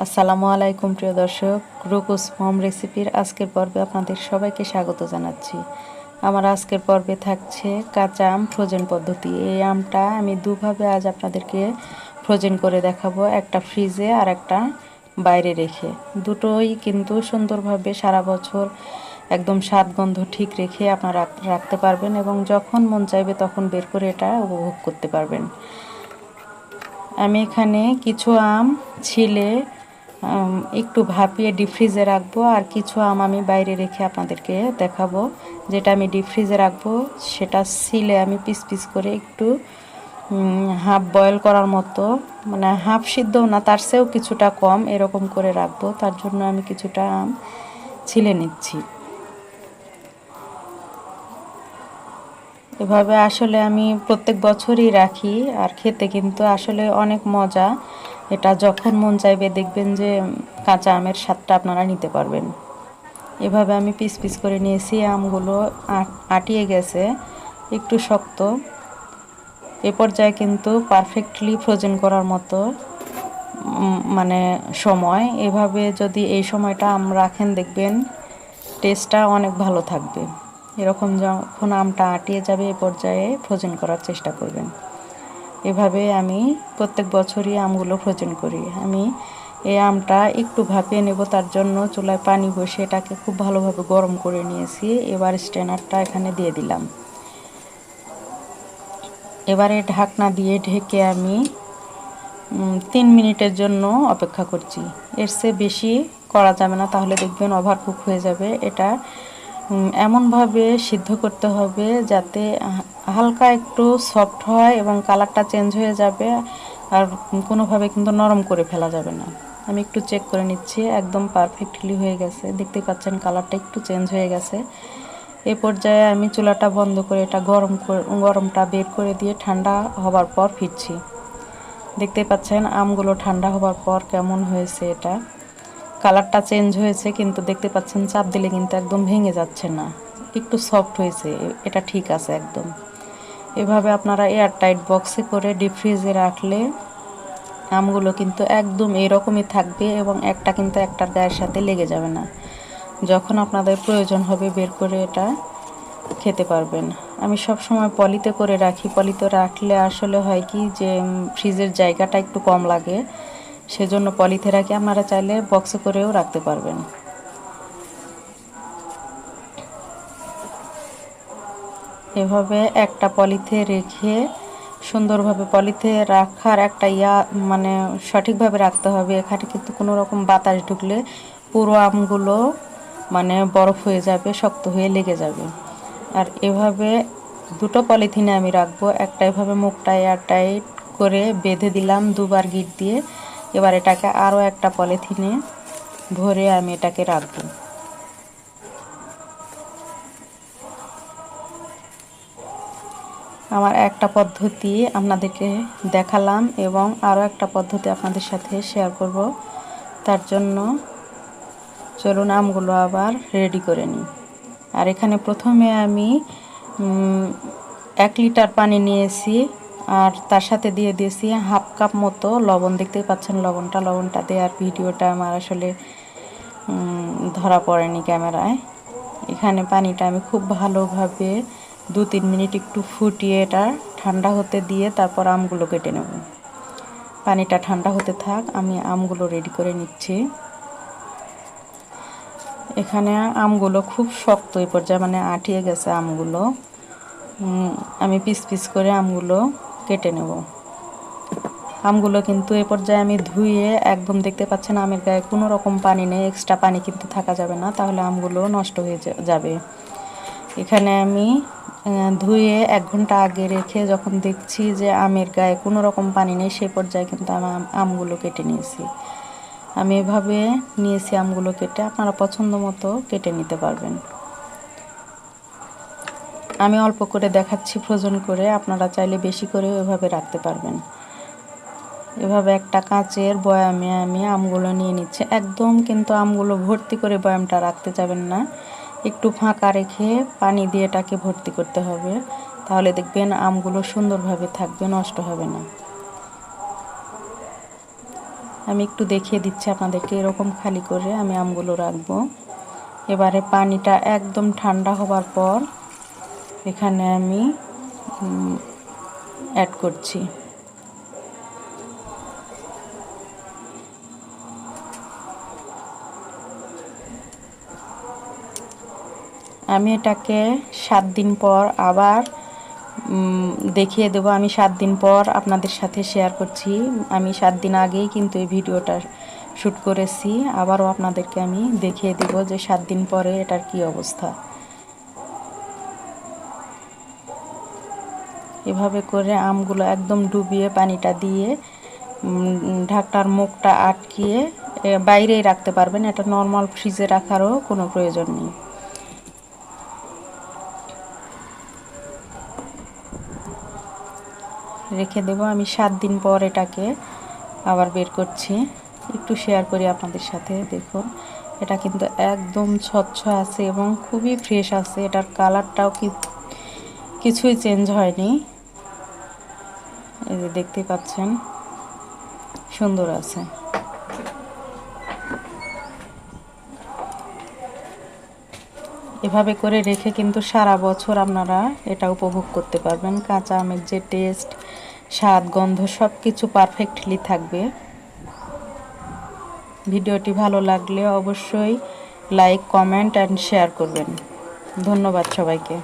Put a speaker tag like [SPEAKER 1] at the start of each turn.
[SPEAKER 1] আসসালামু আলাইকুম, প্রিয় দর্শক। রুকুস মম রেসিপির আজকের পর্বে আপনাদের সবাইকে স্বাগত জানাচ্ছি। আমার আজকের পর্বে থাকছে কাঁচা আম ফ্রোজেন পদ্ধতি। এই আমটা আমি দুভাবে আজ আপনাদেরকে ফ্রোজেন করে দেখাবো, একটা ফ্রিজে আর একটা বাইরে রেখে। দুটোই কিন্তু সুন্দরভাবে সারা বছর একদম স্বাদ গন্ধ ঠিক রেখে আপনারা রাখতে পারবেন এবং যখন মন চাইবে তখন বের করে এটা উপভোগ করতে পারবেন। আমি এখানে কিছু আম, ছিলে একটু ভাপিয়ে ডিপ ফ্রিজে রাখব আর কিছু আম আমি বাইরে রেখে আপনাদেরকে দেখাবো। যেটা আমি ডিপ ফ্রিজে রাখব, সেটা সিলে আমি পিস পিস করে একটু হাফ বয়েল করার মতো মানে হাফ সিদ্ধ না, তার চেয়েও কিছুটা কম এরকম করে রাখব। তার জন্য আমি কিছুটা আম ছিলে নিচ্ছি। এভাবে আসলে আমি প্রত্যেক বছরই রাখি, আর খেতে কিন্তু আসলে অনেক মজা। এটা যখন মন চাইবে দেখবেন যে কাঁচা আমের স্বাদটা আপনারা নিতে পারবেন। এভাবে আমি পিস পিস করে নিয়েছি, আমগুলো আটিয়ে গেছে, একটু শক্ত। এ পর্যায়ে কিন্তু পারফেক্টলি ফ্রোজেন করার মতো মানে সময়। এভাবে যদি এই সময়টা আম রাখেন দেখবেন, টেস্টটা অনেক ভালো থাকবে। এরকম যখন আমটা আটিয়ে যাবে, এ পর্যায়ে ফ্রোজেন করার চেষ্টা করবেন। এভাবে আমি প্রত্যেক বছরই আমগুলো ভোজন করি। আমি এই আমটা একটু ভাপিয়ে নেব, তার জন্য চুলায় পানি বসে এটাকে খুব ভালোভাবে গরম করে নিয়েছি। এবার স্ট্যানারটা এখানে দিয়ে দিলাম। এবারে ঢাকনা দিয়ে ঢেকে আমি তিন মিনিটের জন্য অপেক্ষা করছি। এর চেয়ে বেশি করা যাবে না, তাহলে দেখবেন ওভারকুক হয়ে যাবে। এটা এমনভাবে সিদ্ধ করতে হবে যাতে হালকা একটু সফট হয় এবং কালারটা চেঞ্জ হয়ে যাবে আর কোনোভাবে কিন্তু নরম করে ফেলা যাবে না। আমি একটু চেক করে নিচ্ছি, একদম পারফেক্টলি হয়ে গেছে। দেখতে পাচ্ছেন কালারটা একটু চেঞ্জ হয়ে গেছে। এ পর্যায়ে আমি চুলাটা বন্ধ করে এটা গরম গরমটা বের করে দিয়ে ঠান্ডা হবার পর ফিরছি। দেখতে পাচ্ছেন আমগুলো ঠান্ডা হবার পর কেমন হয়েছে এটা। কালারটা চেঞ্জ হয়েছে, কিন্তু দেখতে পাচ্ছেন চাপ দিলে কিন্তু একদম ভেঙে যাচ্ছে না। একটু সফট হয়েছে, এটা ঠিক আছে একদম। এভাবে আপনারা এয়ার টাইট বক্সে করে ডিপ ফ্রিজে রাখলে আমগুলো কিন্তু একদম এরকমই থাকবে এবং একটা কিন্তু একটার গায়ের সাথে লেগে যাবে না। যখন আপনাদের প্রয়োজন হবে বের করে এটা খেতে পারবেন। আমি সব সময় পলিতে করে রাখি। পলিতে রাখলে আসলে হয় কি যে ফ্রিজের জায়গাটা একটু কম লাগে। সেজন্য পলিথে রাখি আপনারা চাইলে বক্সে করেও রাখতে পারবেন। এভাবে একটা পলিথে রেখে সুন্দরভাবে পলিথে রাখার একটা ইয়া মানে সঠিকভাবে রাখতে হবে। এখানে কিন্তু কোনো রকম বাতাস ঢুকলে পুরো আমগুলো মানে বরফ হয়ে যাবে, শক্ত হয়ে লেগে যাবে। আর এভাবে দুটো পলিথিনে আমি রাখব। একটা এভাবে মুখটা এয়ারটাইট করে বেঁধে দিলাম দুবার গিট দিয়ে। এবার এটাকে আরও একটা পলিথিনে ভরে আমি এটাকে রাখব। আমার একটা পদ্ধতি আপনাদেরকে দেখালাম এবং আরও একটা পদ্ধতি আপনাদের সাথে শেয়ার করব। তার জন্য চলুন আমগুলো আবার রেডি করে নিই। আর এখানে প্রথমে আমি এক লিটার পানি নিয়েছি। আর তার সাথে দিয়ে দিয়েছি হাফ কাপ মতো লবণ। দেখতেই পাচ্ছেন লবণটা লবণটা দেওয়ার ভিডিওটা আমার আসলে ধরা পড়েনি ক্যামেরায়। এখানে পানিটা আমি খুব ভালোভাবে দু তিন মিনিট একটু ফুটিয়ে এটা ঠান্ডা হতে দিয়ে তারপর আমগুলো কেটে নেব। পানিটা ঠান্ডা হতে থাক, আমি আমগুলো রেডি করে নিচ্ছি। এখানে আমগুলো খুব শক্ত এই পর্যায়ে মানে আঠিয়ে গেছে আমগুলো। আমি পিস পিস করে আমগুলো কেটে নেব। আমগুলো কিন্তু এ পর্যায়ে আমি ধুয়ে একদম দেখতে পাচ্ছেন আমের গায়ে কোনো রকম পানি নেই এক্সট্রা পানি কিন্তু থাকা যাবে না, তাহলে আমগুলো নষ্ট হয়ে যাবে। এখানে আমি ধুয়ে এক ঘণ্টা আগে রেখে যখন দেখছি যে আমের গায়ে কোনো রকম পানি নেই সেই পর্যায়ে কিন্তু আমি আমগুলো কেটে নিয়েছি। আমি এভাবে নিয়েছি আমগুলো কেটে, আপনারা পছন্দ মতো কেটে নিতে পারবেন। আমি অল্প করে দেখাচ্ছি ফ্রোজন করে, আপনারা চাইলে বেশি করে ওইভাবে রাখতে পারবেন। এভাবে একটা কাঁচের বয়ামে আমি আমগুলো নিয়ে নিচ্ছে। একদম কিন্তু আমগুলো ভর্তি করে বয়ামটা রাখতে যাবেন না। একটু ফাঁকা রেখে পানি দিয়ে এটাকে ভর্তি করতে হবে। তাহলে দেখবেন আমগুলো সুন্দরভাবে থাকবে, নষ্ট হবে না। আমি একটু দেখিয়ে দিচ্ছি আপনাদেরকে, এরকম খালি করে আমি আমগুলো রাখব। এবারে পানিটা একদম ঠান্ডা হবার পর এখানে আমি অ্যাড করছি। আমি এটাকে সাত দিন পর আবার দেখিয়ে দেবো। আমি সাত দিন পর আপনাদের সাথে শেয়ার করছি। আমি সাত দিন আগেই কিন্তু এই ভিডিওটা শ্যুট করেছি। আবারও আপনাদেরকে আমি দেখিয়ে দেব যে সাত দিন পরে এটার কি অবস্থা। এভাবে করে আমগুলো একদম ডুবিয়ে পানিটা দিয়ে ঢাকটার মুখটা আটকিয়ে বাইরেই রাখতে পারবেন। এটা নর্মাল ফ্রিজে রাখারও কোনো প্রয়োজন নেই। রেখে দেব। আমি সাত দিন পর এটাকে আবার বের করছি। একটু শেয়ার করি আপনাদের সাথে, দেখুন। এটা কিন্তু একদম স্বচ্ছ আছে এবং খুবই ফ্রেশ আছে। এটার কালারটাও কি কিছুই চেঞ্জ হয়নি। এই যে দেখতে পাচ্ছেন, সুন্দর আছে। এভাবে করে রেখে কিন্তু সারা বছর আপনারা এটা উপভোগ করতে পারবেন। কাঁচা আমের যে টেস্ট স্বাদ, গন্ধ সব কিছু পারফেক্টলি থাকবে। ভিডিওটি ভালো লাগলে অবশ্যই লাইক কমেন্ট অ্যান্ড শেয়ার করবেন। ধন্যবাদ সবাইকে।